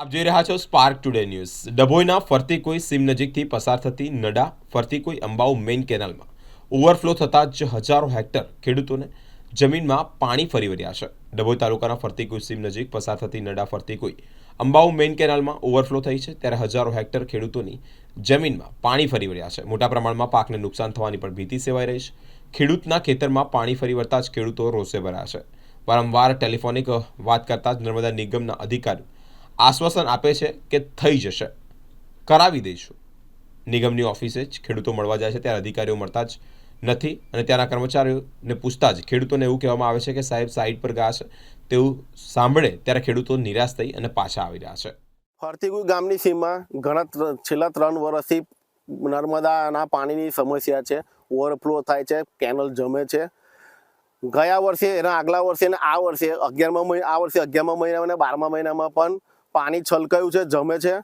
આપ જોઈ રહ્યા છો સ્પાર્ક ટુડે ન્યૂઝ ડભોઈના ફરતી કોઈ સીમ નજીકથી પસાર થતી નડા, ફરતી કોઈ અંબાઉ મેઇન કેનાલમાં ઓવરફ્લો થતાં જ હજારો હેક્ટર ખેડૂતોને જમીનમાં પાણી ફરી વળ્યા છે. ડભોઈ તાલુકાના ફરતી કોઈ સીમ નજીક પસાર થતી નડા, ફરતી કોઈ અંબાઉ મેઇન કેનાલમાં ઓવરફ્લો થઈ છે ત્યારે હજારો હેક્ટર ખેડૂતોની જમીનમાં પાણી ફરી વળ્યા છે. મોટા પ્રમાણમાં પાકને નુકસાન થવાની પણ ભીતિ સેવાઈ રહી છે. ખેડૂતના ખેતરમાં પાણી ફરી વળતા જ ખેડૂતો રોષે ભરાયા છે. વારંવાર ટેલિફોનિક વાત કરતા જ નર્મદા નિગમના અધિકારીઓ આશ્વાસન આપે છે કે થઈ જશે. કરાવી દઈશું. નિગમની ઓફિસે જ ખેડૂતો મળવા જાય છે, ત્યારે અધિકારીઓ મળતા જ નથી અને ત્યાંના કર્મચારીઓને પૂછતા જ. ખેડૂતોને એવું કહેવામાં આવે છે કે સાહેબ સાઈડ પર ગયા તેવું સાંભળે ત્યારે ખેડૂતો નિરાશ થઈ અને પાછા આવી રહ્યા છે. ફરતીગુ ગામની સીમમાં ઘણા છેલ્લા ત્રણ વર્ષથી નર્મદાના પાણીની સમસ્યા છે, ઓવરફ્લો થાય છે, કેનલ જમે છે. ગયા વર્ષે એના આગલા વર્ષે અને આ વર્ષે અગિયારમા મહિના આ વર્ષે અગિયારમા મહિનામાં અને બારમા મહિનામાં પણ પાણી છલકાયું છે, જમે છે.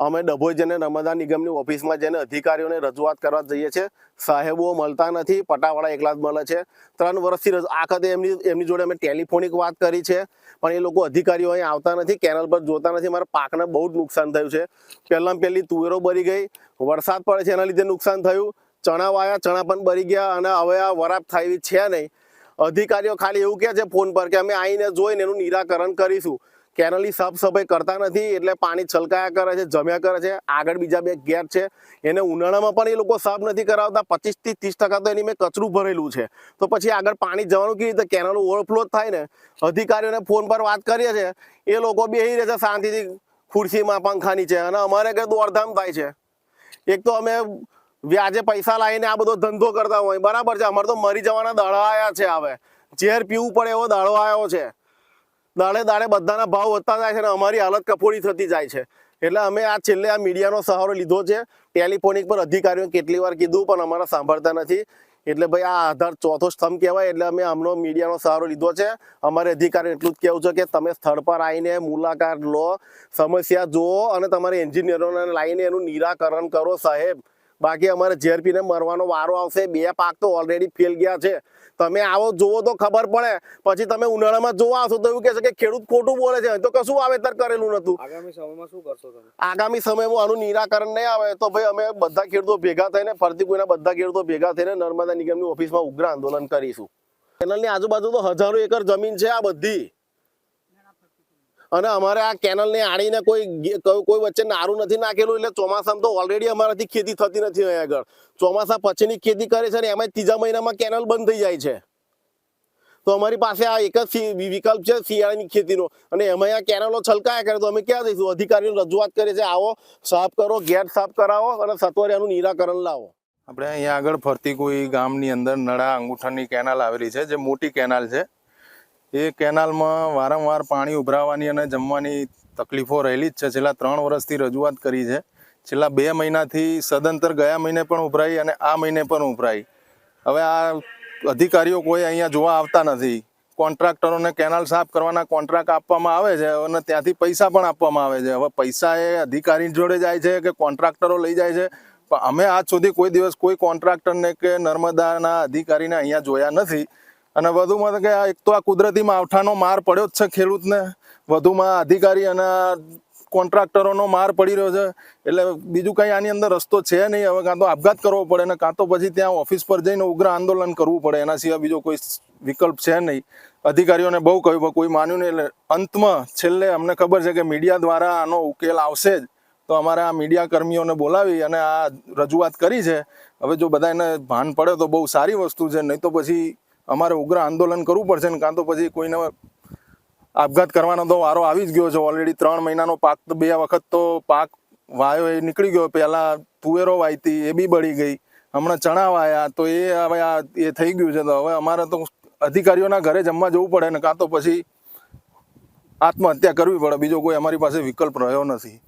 અમે ડભોઈ જઈને નર્મદા નિગમની ઓફિસમાં જઈને અધિકારીઓને રજૂઆત કરવા જઈએ છીએ. સાહેબો મળતા નથી, પટાવાળા એકલા જ મળે છે. ત્રણ વર્ષથી આખતે એમની એમની જોડે અમે ટેલિફોનિક વાત કરી છે, પણ એ લોકો અધિકારીઓ અહીં આવતા નથી, કેનલ પર જોતા નથી. મારા પાકને બહુ જ નુકસાન થયું છે. પહેલાં પહેલી તુવેરો બરી ગઈ, વરસાદ પડે છે એના લીધે નુકસાન થયું. ચણા વાયા, ચણા પણ બરી ગયા અને હવે આ વરાપ થાય છે નહીં. અધિકારીઓ ખાલી એવું કહે છે ફોન પર કે અમે આવીને જોઈને એનું નિરાકરણ કરીશું. કેનલની સાફ સફાઈ કરતા નથી, એટલે પાણી છલકાયા કરે છે, જમ્યા કરે છે. આગળ બીજા બે ગેર છે. એને ઉનાળામાં પણ એ લોકો સાફ નથી કરાવતા. પચીસથી ત્રીસ ટકા તો એની મેં કચરું ભરેલું છે. તો પછી આગળ પાણી જવાનું કેવી રીતે? કેનલ ઓવરફ્લો થાય ને. અધિકારીઓને ફોન પર વાત કરીએ છે. એ લોકો બેસી રહે છે શાંતિથી ખુરશીમાં, પંખાની છે. અને અમારે કંઈ દોડધામ થાય છે. એક તો અમે વ્યાજે પૈસા લાવીને આ બધો ધંધો કરતા હોય. બરાબર છે. અમારે તો મરી જવાના દાડા આવ્યા છે હવે. ઝેર પીવું પડે એવો દાડો આવ્યો છે. દાડે દાડે બધાના ભાવ વધતા જાય છે અને અમારી હાલત કફોડી થતી જાય છે. એટલે અમે આ છેલ્લે આ મીડિયાનો સહારો લીધો છે. ટેલિફોનિક પર અધિકારીઓએ કેટલી વાર કીધું, પણ અમારા સાંભળતા નથી. એટલે ભાઈ આ આધાર ચોથો સ્તંભ કહેવાય, એટલે અમે આમનો મીડિયાનો સહારો લીધો છે. અમારે અધિકારી એટલું જ કહેવું છે કે તમે સ્થળ પર આવીને મુલાકાત લો, સમસ્યા જુઓ અને તમારે એન્જિનિયરોને લાવીને એનું નિરાકરણ કરો સાહેબ. બાકી અમારે ઝેર પીને મરવાનો વારો આવશે. બે પાક તો ઓલરેડી ફેલ ગયા છે. તમે આવો જોવો તો ખબર પડે. પછી તમે ઉનાળામાં જોવા આવશો તો એવું કહેશે કે ખેડૂત ખોટું બોલે છે. તો કશું વાવેતર કરેલું નતું. આગામી સમયમાં શું કરશો તમે? આગામી સમયમાં આનું નિરાકરણ નહીં આવે તો ભાઈ અમે બધા ખેડૂતો ભેગા થઈને ફરતી કોઈના બધા ખેડૂતો ભેગા થઈને નર્મદા નિગમની ઓફિસમાં ઉગ્ર આંદોલન કરીશું. કેનલની આજુબાજુ તો હજારો એકર જમીન છે આ બધી. અને અમારે આ કેનલને આણીને કોઈ કોઈ વચ્ચે નારું નથી નાખેલું, એટલે ચોમાસામાં તો ઓલરેડી અમારાથી ખેતી થતી નથી અહીંયા આગળ. ચોમાસા પછીની ખેતી કરે છે ને એમાં ત્રીજા મહિનામાં કેનલ બંધ થઈ જાય છે. તો અમારી પાસે આ એક જ વિકલ્પ છે શિયાળાની ખેતીનો. અને એમાં આ કેનલો છલકાયા કરે તો અમે ક્યાં જઈશું? અધિકારીઓને રજૂઆત કરે છે આવો, સાફ કરો, ગેટ સાફ કરાવો અને સત્વરે એનું નિરાકરણ લાવો. આપણે અહીંયા આગળ ફરતી કોઈ ગામની અંદર નળા અંગૂઠાની કેનાલ આવેલી છે, જે મોટી કેનાલ છે. એ કેનાલમાં વારંવાર પાણી ઉભરાવાની અને જમવાની તકલીફો રહેલી જ છે. છેલ્લા ત્રણ વર્ષથી રજૂઆત કરી છે. છેલ્લા બે મહિનાથી સદંતર ગયા મહિને પણ ઉભરાઈ અને આ મહિને પણ ઉભરાઈ. હવે આ અધિકારીઓ કોઈ અહીંયા જોવા આવતા નથી. કોન્ટ્રાક્ટરોને કેનાલ સાફ કરવાના કોન્ટ્રાક્ટ આપવામાં આવે છે અને ત્યાંથી પૈસા પણ આપવામાં આવે છે. હવે પૈસા એ અધિકારી જોડે જાય છે કે કોન્ટ્રાક્ટરો લઈ જાય છે. પણ અમે આજ સુધી કોઈ દિવસ કોઈ કોન્ટ્રાક્ટરને કે નર્મદાના અધિકારીને અહીંયા જોયા નથી. અને વધુમાં કે આ એક તો આ કુદરતી માવઠાનો માર પડ્યો જ છે ખેડૂતને. વધુમાં અધિકારી અને કોન્ટ્રાક્ટરોનો માર પડી રહ્યો છે. એટલે બીજું કંઈ આની અંદર રસ્તો છે નહીં. હવે કાં તો આપઘાત કરવો પડે ને કાં તો પછી ત્યાં ઓફિસ પર જઈને ઉગ્ર આંદોલન કરવું પડે. એના સિવાય બીજો કોઈ વિકલ્પ છે નહીં. અધિકારીઓને બહુ કહ્યું, પણ કોઈ માન્યું નહીં. એટલે અંતમાં છેલ્લે અમને ખબર છે કે મીડિયા દ્વારા આનો ઉકેલ આવશે જ. તો અમારે આ મીડિયા કર્મીઓને બોલાવી અને આ રજૂઆત કરી છે. હવે જો બધા એને ભાન પડે તો બહુ સારી વસ્તુ છે. નહીં તો પછી અમારે ઉગ્ર આંદોલન કરવું પડશે ને કાં તો પછી કોઈને આપઘાત કરવાનો તો વારો આવી જ ગયો છે. ઓલરેડી ત્રણ મહિનાનો પાક તો બે વખત તો પાક વાયો એ નીકળી ગયો. પહેલાં તુવેરો વાયતી, એ બી બળી ગઈ. હમણાં ચણા વાયા, તો એ હવે આ એ થઈ ગયું છે. તો હવે અમારે તો અધિકારીઓના ઘરે જમવા જવું પડે ને કાં તો પછી આત્મહત્યા કરવી પડે. બીજો કોઈ અમારી પાસે વિકલ્પ રહ્યો નથી.